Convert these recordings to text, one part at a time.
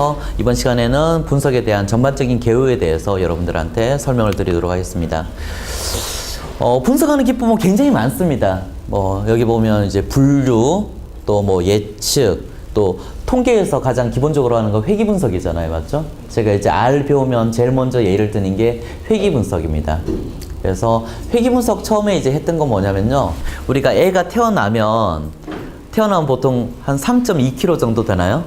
그래서 이번 시간에는 분석에 대한 전반적인 개요에 대해서 여러분들한테 설명을 드리도록 하겠습니다. 어, 분석하는 기법은 굉장히 많습니다. 뭐 여기 보면 이제 분류, 또 뭐 예측, 또 통계에서 가장 기본적으로 하는 건 회귀 분석이잖아요, 맞죠? 제가 이제 R 배우면 제일 먼저 예를 드는 게 회귀 분석입니다. 그래서 회귀 분석 처음에 이제 했던 건 뭐냐면요, 우리가 애가 태어나면 태어나면 보통 한 3.2kg 정도 되나요?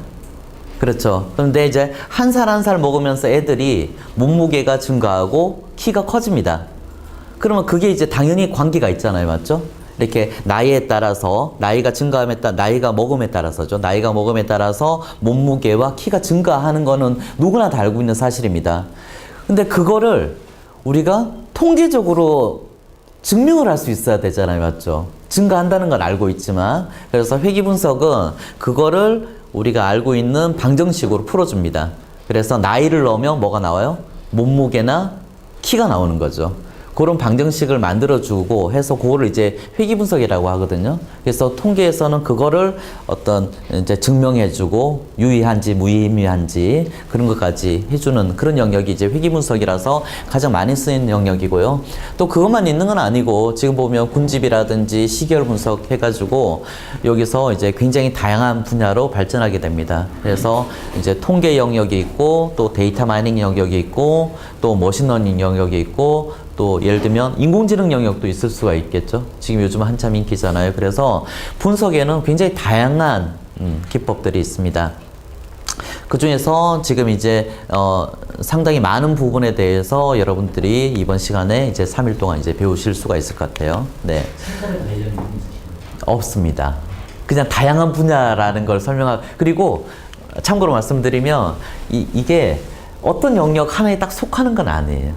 그렇죠. 그런데 이제 한 살 한 살 먹으면서 애들이 몸무게가 증가하고 키가 커집니다. 그러면 그게 이제 당연히 관계가 있잖아요. 맞죠? 이렇게 나이에 따라서 나이가 증가함에 따라 나이가 먹음에 따라서죠. 나이가 먹음에 따라서 몸무게와 키가 증가하는 거는 누구나 다 알고 있는 사실입니다. 근데 그거를 우리가 통계적으로 증명을 할 수 있어야 되잖아요. 맞죠? 증가한다는 걸 알고 있지만 그래서 회귀 분석은 그거를 우리가 알고 있는 방정식으로 풀어줍니다. 그래서 나이를 넣으면 뭐가 나와요? 몸무게나 키가 나오는 거죠. 그런 방정식을 만들어주고 해서 그거를 이제 회귀 분석이라고 하거든요. 그래서 통계에서는 그거를 어떤 이제 증명해주고 유의한지 무의미한지 그런 것까지 해주는 그런 영역이 이제 회귀 분석이라서 가장 많이 쓰이는 영역이고요. 또 그것만 있는 건 아니고 지금 보면 군집이라든지 시계열 분석 해가지고 여기서 이제 굉장히 다양한 분야로 발전하게 됩니다. 그래서 이제 통계 영역이 있고 또 데이터 마이닝 영역이 있고 또 머신러닝 영역이 있고 또 예를 들면 인공지능 영역도 있을 수가 있겠죠. 지금 요즘 한참 인기잖아요. 그래서 분석에는 굉장히 다양한 음, 기법들이 있습니다. 그 중에서 지금 이제 어, 상당히 많은 부분에 대해서 여러분들이 이번 시간에 이제 3일 동안 이제 배우실 수가 있을 것 같아요. 네. 없습니다. 그냥 다양한 분야라는 걸 설명하 그리고 참고로 말씀드리면 이, 이게 어떤 영역 하나에 딱 속하는 건 아니에요.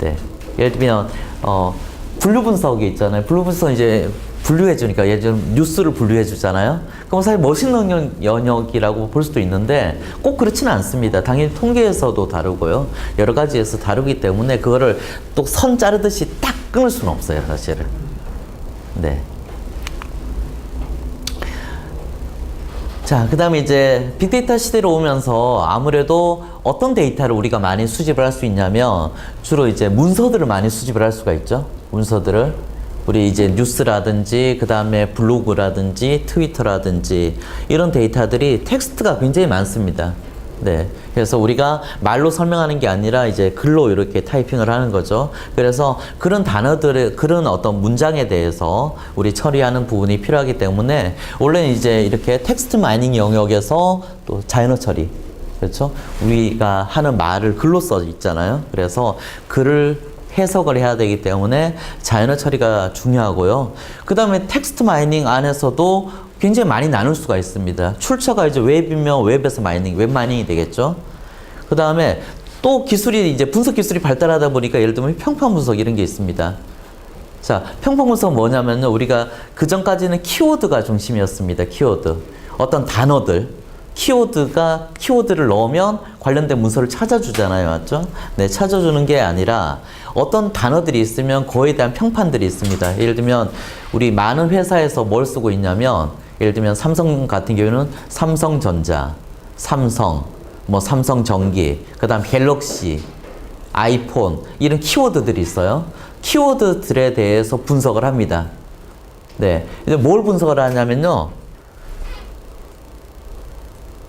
네. 예를 들면 어 분류 분석이 있잖아요. 분류 분석 이제 분류해 주니까 예를 뉴스를 분류해 주잖아요. 그럼 사실 머신러닝 영역이라고 볼 수도 있는데 꼭 그렇지는 않습니다. 당연히 통계에서도 다르고요. 여러 가지에서 다르기 때문에 그거를 또 선 자르듯이 딱 끊을 수는 없어요, 사실은. 네. 자, 그 다음에 이제 빅데이터 시대로 오면서 아무래도 어떤 데이터를 우리가 많이 수집을 할 수 있냐면 주로 이제 문서들을 많이 수집을 할 수가 있죠. 문서들을. 우리 이제 뉴스라든지 그 다음에 블로그라든지 트위터라든지 이런 데이터들이 텍스트가 굉장히 많습니다. 네. 그래서 우리가 말로 설명하는 게 아니라 이제 글로 이렇게 타이핑을 하는 거죠. 그래서 그런 단어들의 그런 어떤 문장에 대해서 우리 처리하는 부분이 필요하기 때문에 원래는 이제 이렇게 텍스트 마이닝 영역에서 또 자연어 처리 그렇죠? 우리가 하는 말을 글로 써 있잖아요. 그래서 글을 해석을 해야 되기 때문에 자연어 처리가 중요하고요. 그 다음에 텍스트 마이닝 안에서도 굉장히 많이 나눌 수가 있습니다. 출처가 이제 웹이면 웹에서 마이닝, 웹 마이닝이 되겠죠. 그 다음에 또 기술이 이제 분석 기술이 발달하다 보니까 예를 들면 평판 분석 이런 게 있습니다. 자, 평판 분석 뭐냐면요. 우리가 그 전까지는 키워드가 중심이었습니다. 키워드. 어떤 단어들. 키워드가 키워드를 넣으면 관련된 문서를 찾아주잖아요, 맞죠? 네, 찾아주는 게 아니라 어떤 단어들이 있으면 그에 대한 평판들이 있습니다. 예를 들면 우리 많은 회사에서 뭘 쓰고 있냐면 예를 들면 삼성 같은 경우는 삼성전자, 삼성, 뭐 삼성전기, 그다음 갤럭시, 아이폰 이런 키워드들이 있어요. 키워드들에 대해서 분석을 합니다. 네, 이제 뭘 분석을 하냐면요.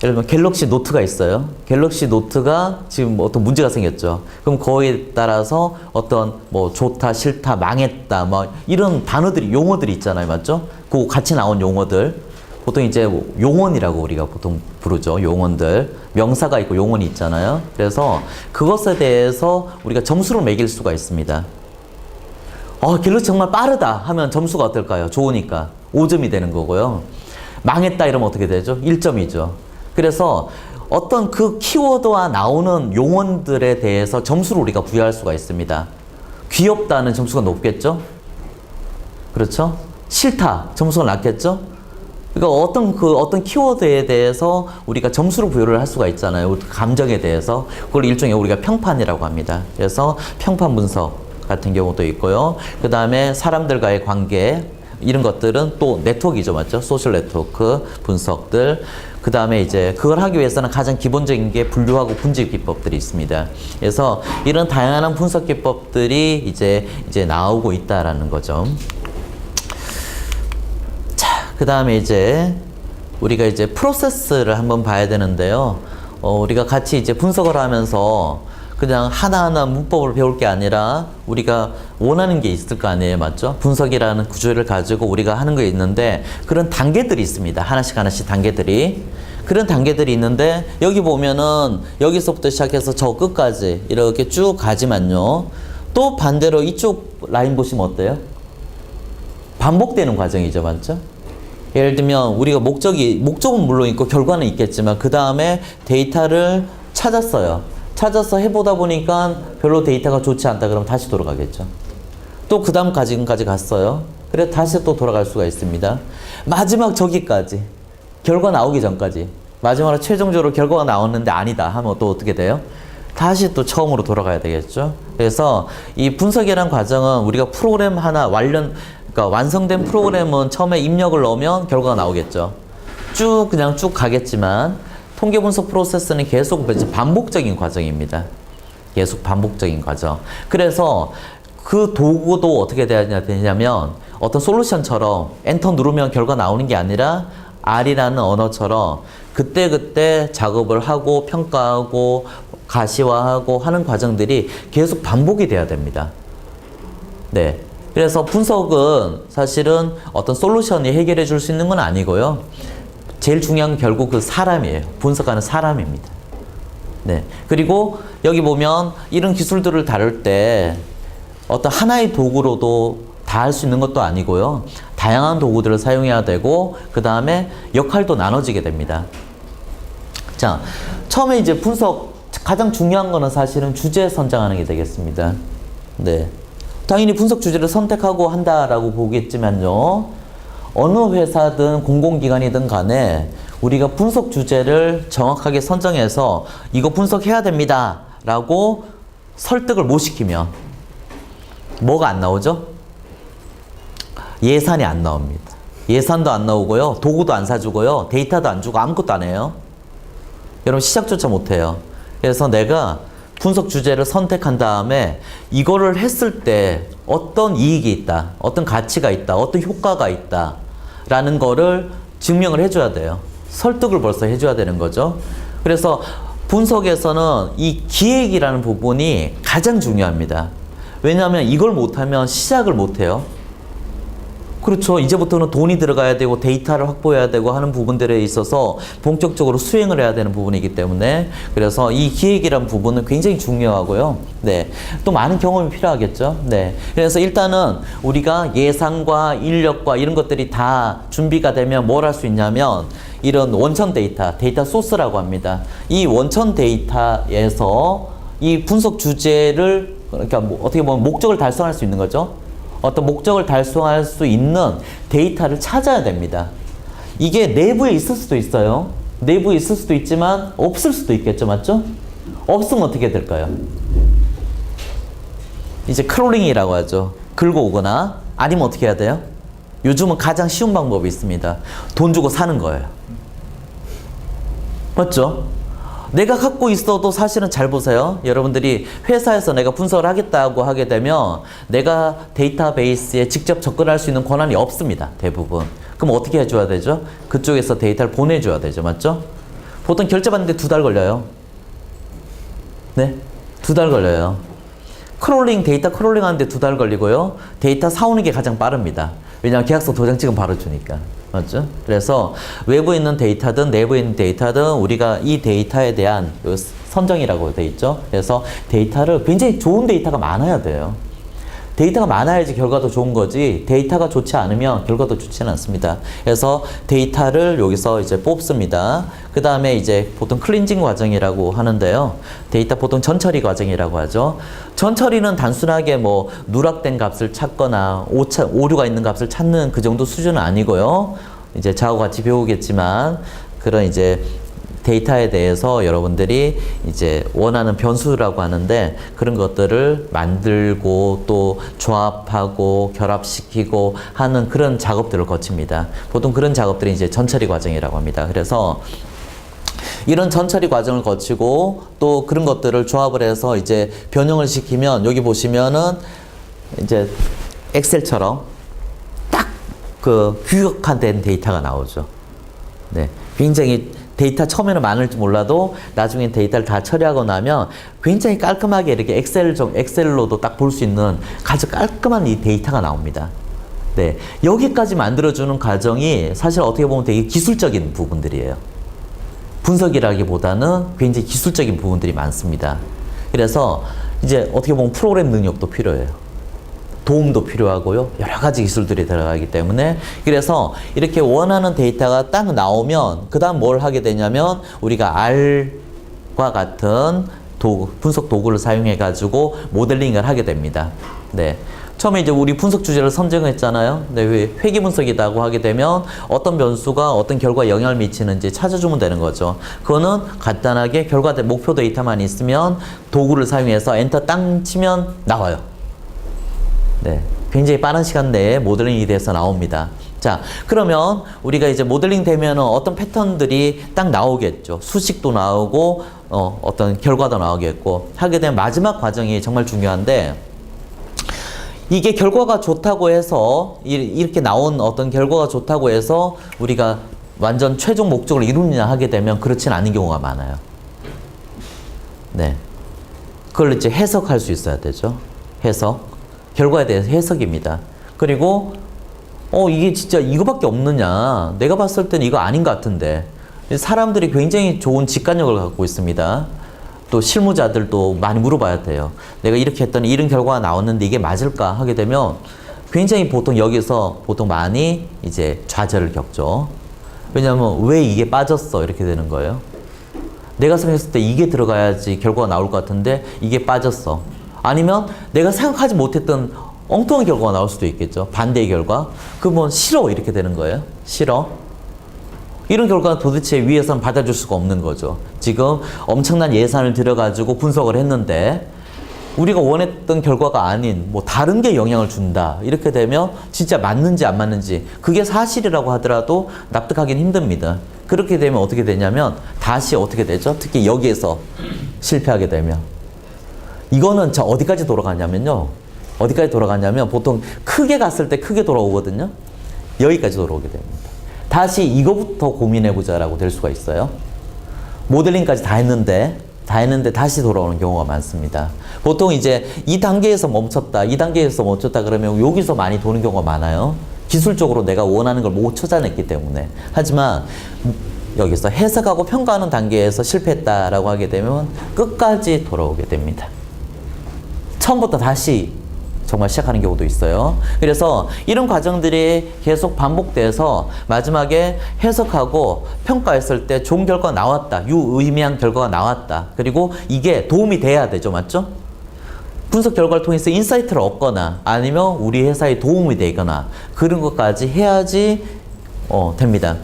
예를 들면 갤럭시 노트가 있어요. 갤럭시 노트가 지금 뭐 어떤 문제가 생겼죠. 그럼 그거에 따라서 어떤 뭐 좋다, 싫다, 망했다, 뭐 이런 단어들이 용어들이 있잖아요, 맞죠? 그 같이 나온 용어들 보통 이제 용언이라고 우리가 보통 부르죠. 용언들 명사가 있고 용언이 있잖아요. 그래서 그것에 대해서 우리가 점수를 매길 수가 있습니다. 어, 갤럭시 정말 빠르다 하면 점수가 어떨까요? 좋으니까 5점이 되는 거고요. 망했다 이러면 어떻게 되죠? 1점이죠. 그래서 어떤 그 키워드와 나오는 용언들에 대해서 점수를 우리가 부여할 수가 있습니다. 귀엽다는 점수가 높겠죠? 그렇죠? 싫다 점수가 낮겠죠? 그러니까 어떤 그 어떤 키워드에 대해서 우리가 점수를 부여를 할 수가 있잖아요. 감정에 대해서 그걸 일종의 우리가 평판이라고 합니다. 그래서 평판 분석 같은 경우도 있고요. 그 다음에 사람들과의 관계, 이런 것들은 또 네트워크이죠, 맞죠? 소셜 네트워크 분석들. 그 다음에 이제 그걸 하기 위해서는 가장 기본적인 게 분류하고 분집 기법들이 있습니다. 그래서 이런 다양한 분석 기법들이 이제 이제 나오고 있다라는 거죠. 자, 그 다음에 이제 우리가 이제 프로세스를 한번 봐야 되는데요. 어, 우리가 같이 이제 분석을 하면서 그냥 하나하나 문법을 배울 게 아니라 우리가 원하는 게 있을 거 아니에요. 맞죠? 분석이라는 구조를 가지고 우리가 하는 게 있는데 그런 단계들이 있습니다. 하나씩 하나씩 단계들이. 그런 단계들이 있는데 여기 보면은 여기서부터 시작해서 저 끝까지 이렇게 쭉 가지만요. 또 반대로 이쪽 라인 보시면 어때요? 반복되는 과정이죠. 맞죠? 예를 들면 우리가 목적이 목적은 물론 있고 결과는 있겠지만 그 다음에 데이터를 찾았어요. 찾아서 해보다 보니까 별로 데이터가 좋지 않다 그러면 다시 돌아가겠죠. 또 그 다음 까지까지 갔어요. 그래 다시 또 돌아갈 수가 있습니다. 마지막 저기까지 결과 나오기 전까지 마지막으로 최종적으로 결과가 나왔는데 아니다 하면 또 어떻게 돼요? 다시 또 처음으로 돌아가야 되겠죠. 그래서 이 분석이라는 과정은 우리가 프로그램 하나 완전 그러니까 완성된 프로그램은 처음에 입력을 넣으면 결과가 나오겠죠. 쭉 그냥 쭉 가겠지만 통계 분석 프로세스는 계속 반복적인 과정입니다. 계속 반복적인 과정. 그래서 그 도구도 어떻게 돼야 되냐면 어떤 솔루션처럼 엔터 누르면 결과 나오는 게 아니라 R이라는 언어처럼 그때그때 작업을 하고 평가하고 가시화하고 하는 과정들이 계속 반복이 돼야 됩니다. 네. 그래서 분석은 사실은 어떤 솔루션이 해결해 줄 수 있는 건 아니고요. 제일 중요한 건 결국 그 사람이에요. 분석하는 사람입니다. 네. 그리고 여기 보면 이런 기술들을 다룰 때 어떤 하나의 도구로도 다 할 수 있는 것도 아니고요. 다양한 도구들을 사용해야 되고, 그 다음에 역할도 나눠지게 됩니다. 자, 처음에 이제 분석, 가장 중요한 거는 사실은 주제 선정하는 게 되겠습니다. 네. 당연히 분석 주제를 선택하고 한다라고 보겠지만요. 어느 회사든 공공기관이든 간에 우리가 분석 주제를 정확하게 선정해서 이거 분석해야 됩니다. 라고 설득을 못 시키면 뭐가 안 나오죠? 예산이 안 나옵니다. 예산도 안 나오고요. 도구도 안 사주고요. 데이터도 안 주고 아무것도 안 해요. 여러분 시작조차 못 해요. 그래서 내가 분석 주제를 선택한 다음에 이거를 했을 때 어떤 이익이 있다, 어떤 가치가 있다, 어떤 효과가 있다, 라는 거를 증명을 해줘야 돼요. 설득을 벌써 해줘야 되는 거죠. 그래서 분석에서는 이 기획이라는 부분이 가장 중요합니다. 왜냐하면 이걸 못하면 시작을 못해요. 그렇죠. 이제부터는 돈이 들어가야 되고 데이터를 확보해야 되고 하는 부분들에 있어서 본격적으로 수행을 해야 되는 부분이기 때문에 그래서 이 기획이란 부분은 굉장히 중요하고요. 네. 또 많은 경험이 필요하겠죠. 네. 그래서 일단은 우리가 예산과 인력과 이런 것들이 다 준비가 되면 뭘 할 수 있냐면 이런 원천 데이터, 데이터 소스라고 합니다. 이 원천 데이터에서 이 분석 주제를 그러니까 뭐 어떻게 보면 목적을 달성할 수 있는 거죠. 어떤 목적을 달성할 수 있는 데이터를 찾아야 됩니다. 이게 내부에 있을 수도 있어요. 내부에 있을 수도 있지만 없을 수도 있겠죠. 맞죠? 없으면 어떻게 될까요? 이제 크롤링이라고 하죠. 긁어 오거나 아니면 어떻게 해야 돼요? 요즘은 가장 쉬운 방법이 있습니다. 돈 주고 사는 거예요. 맞죠? 내가 갖고 있어도 사실은 잘 보세요. 여러분들이 회사에서 내가 분석을 하겠다고 하게 되면 내가 데이터베이스에 직접 접근할 수 있는 권한이 없습니다. 대부분. 그럼 어떻게 해줘야 되죠? 그쪽에서 데이터를 보내줘야 되죠. 맞죠? 보통 결제받는데 두 달 걸려요. 네? 두 달 걸려요. 크롤링, 데이터 크롤링 하는데 두 달 걸리고요. 데이터 사오는 게 가장 빠릅니다. 왜냐하면 계약서 도장 찍으면 바로 주니까. 맞죠? 그래서 외부에 있는 데이터든 내부에 있는 데이터든 우리가 이 데이터에 대한 요 선정이라고 돼 있죠. 그래서 데이터를 굉장히 좋은 데이터가 많아야 돼요. 데이터가 많아야지 결과도 좋은 거지 데이터가 좋지 않으면 결과도 좋지는 않습니다. 그래서 데이터를 여기서 이제 뽑습니다. 그 다음에 이제 보통 클린징 과정이라고 하는데요. 데이터 보통 전처리 과정이라고 하죠. 전처리는 단순하게 뭐 누락된 값을 찾거나 오차, 오류가 있는 값을 찾는 그 정도 수준은 아니고요. 이제 자하고 같이 배우겠지만 그런 이제 데이터에 대해서 여러분들이 이제 원하는 변수라고 하는데 그런 것들을 만들고 또 조합하고 결합시키고 하는 그런 작업들을 거칩니다. 보통 그런 작업들이 이제 전처리 과정이라고 합니다. 그래서 이런 전처리 과정을 거치고 또 그런 것들을 조합을 해서 이제 변형을 시키면 여기 보시면은 이제 엑셀처럼 딱 그 규격화된 데이터가 나오죠. 네. 굉장히 데이터 처음에는 많을지 몰라도 나중에 데이터를 다 처리하고 나면 굉장히 깔끔하게 이렇게 엑셀 정 엑셀로도 딱 볼 수 있는 아주 깔끔한 이 데이터가 나옵니다. 네. 여기까지 만들어주는 과정이 사실 어떻게 보면 되게 기술적인 부분들이에요. 분석이라기보다는 굉장히 기술적인 부분들이 많습니다. 그래서 이제 어떻게 보면 프로그램 능력도 필요해요. 도움도 필요하고요. 여러 가지 기술들이 들어가기 때문에 그래서 이렇게 원하는 데이터가 딱 나오면 그다음 뭘 하게 되냐면 우리가 R과 같은 도구, 분석 도구를 사용해 가지고 모델링을 하게 됩니다. 네. 처음에 이제 우리 분석 주제를 선정했잖아요. 네, 왜 회귀 분석이라고 하게 되면 어떤 변수가 어떤 결과에 영향을 미치는지 찾아주면 되는 거죠. 그거는 간단하게 결과 대- 목표 데이터만 있으면 도구를 사용해서 엔터 땅 치면 나와요. 네. 굉장히 빠른 시간 내에 모델링이 돼서 나옵니다. 자, 그러면 우리가 이제 모델링 되면은 어떤 패턴들이 딱 나오겠죠. 수식도 나오고, 어, 어떤 결과도 나오겠고, 하게 되면 마지막 과정이 정말 중요한데, 이게 결과가 좋다고 해서, 이- 이렇게 나온 어떤 결과가 좋다고 해서 우리가 완전 최종 목적을 이루느냐 하게 되면 그렇진 않은 경우가 많아요. 네. 그걸 이제 해석할 수 있어야 되죠. 해석. 결과에 대해서 해석입니다. 그리고 어 이게 진짜 이거밖에 없느냐? 내가 봤을 때는 이거 아닌 것 같은데 사람들이 굉장히 좋은 직관력을 갖고 있습니다. 또 실무자들도 많이 물어봐야 돼요. 내가 이렇게 했더니 이런 결과가 나왔는데 이게 맞을까 하게 되면 굉장히 보통 여기서 보통 많이 이제 좌절을 겪죠. 왜냐하면 왜 이게 빠졌어 이렇게 되는 거예요. 내가 생각했을 때 이게 들어가야지 결과가 나올 것 같은데 이게 빠졌어. 아니면 내가 생각하지 못했던 엉뚱한 결과가 나올 수도 있겠죠. 반대의 결과. 그러면 싫어 이렇게 되는 거예요. 싫어. 이런 결과는 도대체 위에서는 받아줄 수가 없는 거죠. 지금 엄청난 예산을 들여가지고 분석을 했는데 우리가 원했던 결과가 아닌 뭐 다른 게 영향을 준다. 이렇게 되면 진짜 맞는지 안 맞는지 그게 사실이라고 하더라도 납득하기는 힘듭니다. 그렇게 되면 어떻게 되냐면 다시 어떻게 되죠? 특히 여기에서 실패하게 되면 이거는 저 어디까지 돌아가냐면요. 어디까지 돌아가냐면 보통 크게 갔을 때 크게 돌아오거든요. 여기까지 돌아오게 됩니다. 다시 이거부터 고민해보자라고 될 수가 있어요. 모델링까지 다 했는데 다 했는데 다시 돌아오는 경우가 많습니다. 보통 이제 이 단계에서 멈췄다, 이 단계에서 멈췄다 그러면 여기서 많이 도는 경우가 많아요. 기술적으로 내가 원하는 걸 못 찾아냈기 때문에. 하지만 여기서 해석하고 평가하는 단계에서 실패했다라고 하게 되면 끝까지 돌아오게 됩니다. 처음부터 다시 정말 시작하는 경우도 있어요. 그래서 이런 과정들이 계속 반복돼서 마지막에 해석하고 평가했을 때 좋은 결과가 나왔다. 유의미한 결과가 나왔다. 그리고 이게 도움이 돼야 되죠. 맞죠? 분석 결과를 통해서 인사이트를 얻거나 아니면 우리 회사에 도움이 되거나 그런 것까지 해야지 어, 됩니다.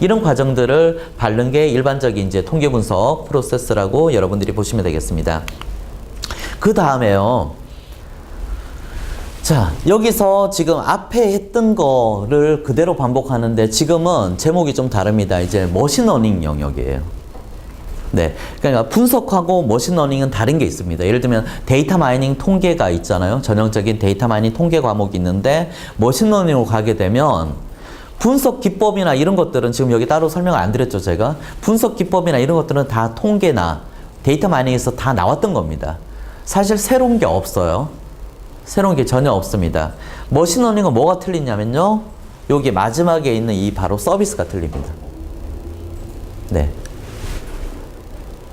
이런 과정들을 밟는 게 일반적인 이제 통계 분석 프로세스라고 여러분들이 보시면 되겠습니다. 그 다음에요. 자, 여기서 지금 앞에 했던 거를 그대로 반복하는데 지금은 제목이 좀 다릅니다. 이제 머신러닝 영역이에요. 네. 그러니까 분석하고 머신러닝은 다른 게 있습니다. 예를 들면 데이터 마이닝 통계가 있잖아요. 전형적인 데이터 마이닝 통계 과목이 있는데 머신러닝으로 가게 되면 분석 기법이나 이런 것들은 지금 여기 따로 설명을 안 드렸죠, 제가. 분석 기법이나 이런 것들은 다 통계나 데이터 마이닝에서 다 나왔던 겁니다. 사실 새로운 게 없어요. 새로운 게 전혀 없습니다. 머신러닝은 뭐가 틀리냐면요. 여기 마지막에 있는 이 바로 서비스가 틀립니다. 네.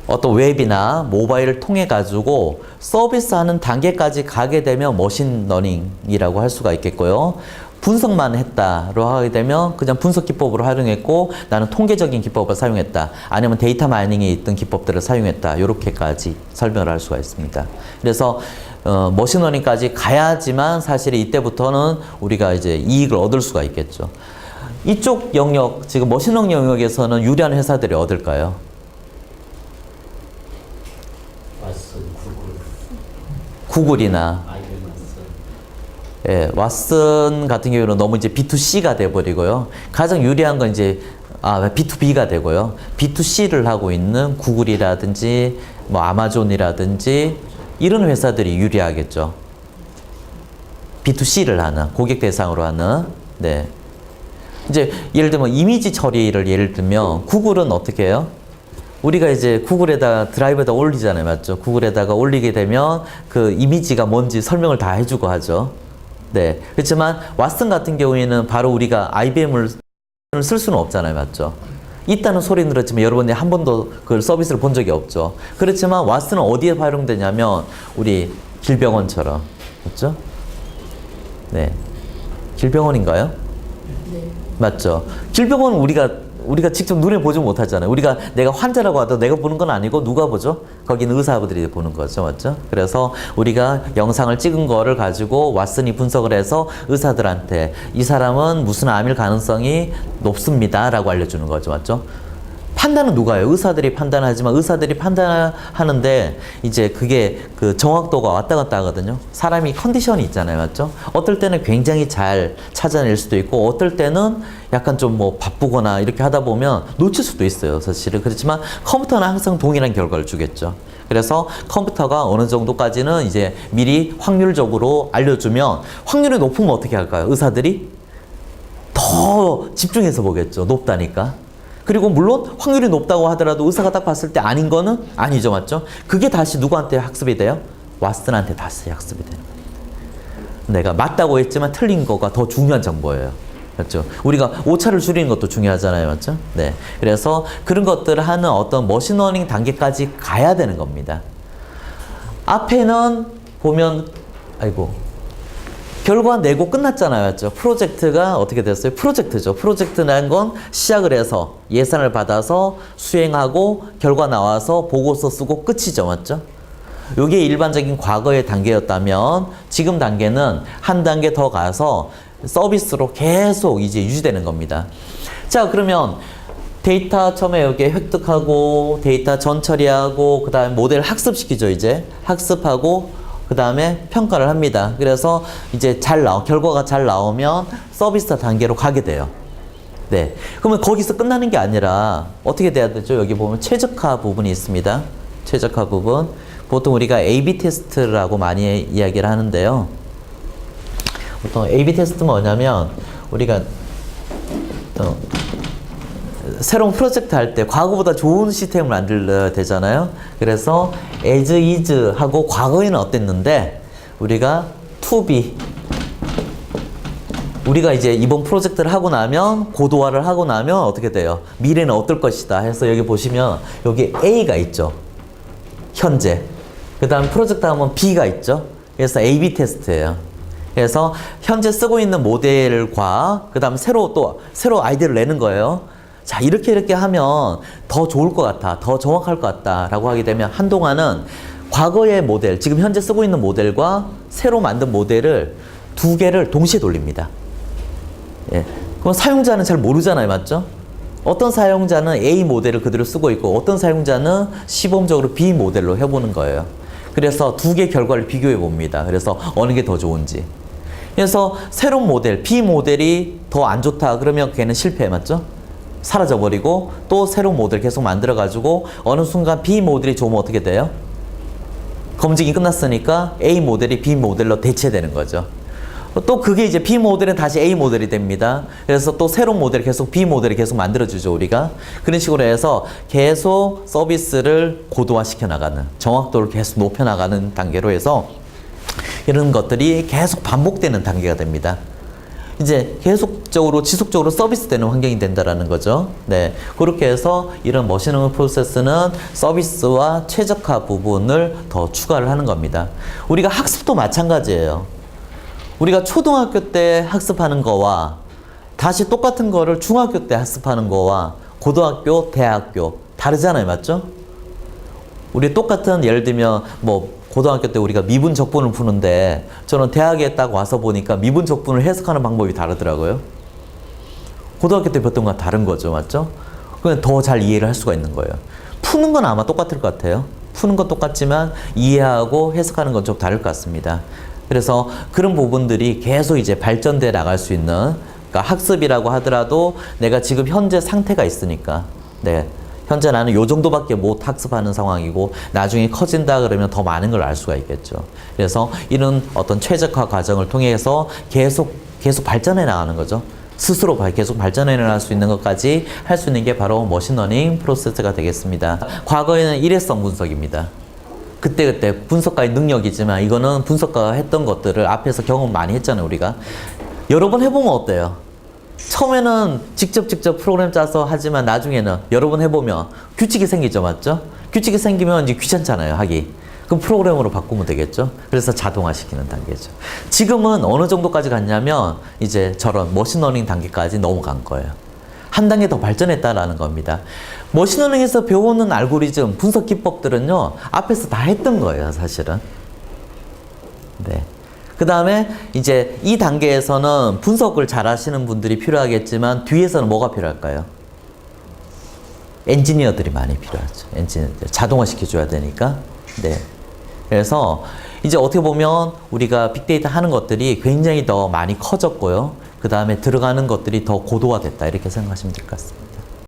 어떤 웹이나 모바일을 통해 가지고 서비스하는 단계까지 가게 되면 머신러닝이라고 할 수가 있겠고요. 분석만 했다로 하게 되면 그냥 분석 기법으로 활용했고 나는 통계적인 기법을 사용했다 아니면 데이터 마이닝에 있던 기법들을 사용했다 이렇게까지 설명을 할 수가 있습니다. 그래서 어, 머신러닝까지 가야지만 사실 이때부터는 우리가 이제 이익을 얻을 수가 있겠죠. 이쪽 영역 지금 머신러닝 영역에서는 유리한 회사들이 어딜까요? 구글이나 예, 왓슨 같은 경우는 너무 이제 B2C가 돼버리고요. 가장 유리한 건 이제 아, B2B가 되고요. B2C를 하고 있는 구글이라든지 뭐 아마존이라든지 이런 회사들이 유리하겠죠. B2C를 하는 고객 대상으로 하는 네. 이제 예를 들면 이미지 처리를 예를 들면 구글은 어떻게 해요? 우리가 이제 구글에다 드라이브에다 올리잖아요. 맞죠? 구글에다가 올리게 되면 그 이미지가 뭔지 설명을 다 해주고 하죠. 네. 그렇지만 왓슨 같은 경우에는 바로 우리가 IBM을 쓸 수는 없잖아요. 맞죠? 있다는 소리는 들었지만 여러분이 한 번도 그 서비스를 본 적이 없죠. 그렇지만 왓슨은 어디에 활용되냐면 우리 길병원처럼. 그렇죠? 네. 길병원인가요? 맞죠? 길병원은 우리가 우리가 직접 눈에 보지 못하잖아요. 우리가 내가 환자라고 하도 내가 보는 건 아니고 누가 보죠? 거기는 의사들이 보는 거죠. 맞죠? 그래서 우리가 영상을 찍은 거를 가지고 왓슨이 분석을 해서 의사들한테 이 사람은 무슨 암일 가능성이 높습니다라고 알려주는 거죠. 맞죠? 판단은 누가 해요? 의사들이 판단하지만 의사들이 판단하는데 이제 그게 그 정확도가 왔다 갔다 하거든요. 사람이 컨디션이 있잖아요. 맞죠? 어떨 때는 굉장히 잘 찾아낼 수도 있고 어떨 때는 약간 좀 뭐 바쁘거나 이렇게 하다 보면 놓칠 수도 있어요. 사실은. 그렇지만 컴퓨터는 항상 동일한 결과를 주겠죠. 그래서 컴퓨터가 어느 정도까지는 이제 미리 확률적으로 알려주면 확률이 높으면 어떻게 할까요? 의사들이 더 집중해서 보겠죠. 높다니까. 그리고 물론 확률이 높다고 하더라도 의사가 딱 봤을 때 아닌 거는 아니죠. 맞죠? 그게 다시 누구한테 학습이 돼요? 왓슨한테 다시 학습이 거예요. 내가 맞다고 했지만 틀린 거가 더 중요한 정보예요. 그렇죠? 우리가 오차를 줄이는 것도 중요하잖아요. 맞죠? 네. 그래서 그런 것들을 하는 어떤 머신러닝 단계까지 가야 되는 겁니다. 앞에는 보면 아이고 결과 내고 끝났잖아요. 맞죠? 프로젝트가 어떻게 됐어요? 프로젝트죠. 프로젝트라는 건 시작을 해서 예산을 받아서 수행하고 결과 나와서 보고서 쓰고 끝이죠. 맞죠? 이게 일반적인 과거의 단계였다면 지금 단계는 한 단계 더 가서 서비스로 계속 이제 유지되는 겁니다. 자, 그러면 데이터 처음에 여기 획득하고 데이터 전 처리하고 그다음에 모델 학습시키죠, 이제. 학습하고 그 다음에 평가를 합니다. 그래서 이제 잘 나오, 결과가 잘 나오면 서비스 단계로 가게 돼요. 네. 그러면 거기서 끝나는 게 아니라 어떻게 돼야 되죠? 여기 보면 최적화 부분이 있습니다. 최적화 부분. 보통 우리가 A-B 테스트라고 많이 이야기를 하는데요. 보통 A-B 테스트 뭐냐면 우리가 어, 새로운 프로젝트 할 때 과거보다 좋은 시스템을 만들어야 되잖아요. 그래서 as is 하고 과거에는 어땠는데 우리가 to be 우리가 이제 이번 프로젝트를 하고 나면 고도화를 하고 나면 어떻게 돼요? 미래는 어떨 것이다 해서 여기 보시면 여기 A가 있죠. 현재. 그 다음 프로젝트 하면 B가 있죠. 그래서 A-B 테스트예요. 그래서 현재 쓰고 있는 모델과 그 다음 새로 또 새로 아이디어를 내는 거예요. 자 이렇게 이렇게 하면 더 좋을 것 같아 더 정확할 것 같다 라고 하게 되면 한동안은 과거의 모델 지금 현재 쓰고 있는 모델과 새로 만든 모델을 두 개를 동시에 돌립니다. 예. 그럼 사용자는 잘 모르잖아요 맞죠? 어떤 사용자는 A 모델을 그대로 쓰고 있고 어떤 사용자는 시범적으로 B 모델로 해보는 거예요. 그래서 두 개 결과를 비교해 봅니다. 그래서 어느 게 더 좋은지. 그래서 새로운 모델 B 모델이 더 안 좋다 그러면 걔는 실패 맞죠 사라져버리고 또 새로운 모델 계속 만들어가지고 어느 순간 B 모델이 좋으면 어떻게 돼요? 검증이 끝났으니까 A 모델이 B 모델로 대체되는 거죠. 또 그게 이제 B 모델은 다시 A 모델이 됩니다. 그래서 또 새로운 모델 계속 B 모델을 계속 만들어주죠, 우리가. 그런 식으로 해서 계속 서비스를 고도화시켜 나가는, 정확도를 계속 높여 나가는 단계로 해서 이런 것들이 계속 반복되는 단계가 됩니다. 이제 계속적으로 지속적으로 서비스되는 환경이 된다라는 거죠. 네, 그렇게 해서 이런 머신러닝 프로세스는 서비스와 최적화 부분을 더 추가를 하는 겁니다. 우리가 학습도 마찬가지예요. 우리가 초등학교 때 학습하는 거와 다시 똑같은 거를 중학교 때 학습하는 거와 고등학교, 대학교 다르잖아요, 맞죠? 우리 똑같은 예를 들면 뭐 고등학교 때 우리가 미분 적분을 푸는데 저는 대학에 딱 와서 보니까 미분 적분을 해석하는 방법이 다르더라고요. 고등학교 때 배웠던 거랑 다른 거죠, 맞죠? 그냥 더 잘 이해를 할 수가 있는 거예요. 푸는 건 아마 똑같을 것 같아요. 푸는 건 똑같지만 이해하고 해석하는 건 좀 다를 것 같습니다. 그래서 그런 부분들이 계속 이제 발전돼 나갈 수 있는 그러니까 학습이라고 하더라도 내가 지금 현재 상태가 있으니까 네. 현재 나는 요 정도밖에 못 학습하는 상황이고 나중에 커진다 그러면 더 많은 걸 알 수가 있겠죠. 그래서 이런 어떤 최적화 과정을 통해서 계속 계속 발전해 나가는 거죠. 스스로 발- 계속 발전해 나갈 수 있는 것까지 할 수 있는 게 바로 머신러닝 프로세스가 되겠습니다. 과거에는 일회성 분석입니다. 그때그때 분석가의 능력이지만 이거는 분석가가 했던 것들을 앞에서 경험 많이 했잖아요, 우리가. 여러 번 해보면 어때요? 처음에는 직접 직접 프로그램 짜서 하지만 나중에는 여러 번 해보면 규칙이 생기죠, 맞죠? 규칙이 생기면 이제 귀찮잖아요, 하기. 그럼 프로그램으로 바꾸면 되겠죠? 그래서 자동화시키는 단계죠. 지금은 어느 정도까지 갔냐면 이제 저런 머신러닝 단계까지 넘어간 거예요. 한 단계 더 발전했다라는 겁니다. 머신러닝에서 배우는 알고리즘, 분석 기법들은요, 앞에서 다 했던 거예요, 사실은. 네. 그 다음에 이제 이 단계에서는 분석을 잘 하시는 분들이 필요하겠지만 뒤에서는 뭐가 필요할까요? 엔지니어들이 많이 필요하죠. 엔지니어들. 자동화 시켜줘야 되니까. 네. 그래서 이제 어떻게 보면 우리가 빅데이터 하는 것들이 굉장히 더 많이 커졌고요. 그 다음에 들어가는 것들이 더 고도화됐다. 이렇게 생각하시면 될 것 같습니다.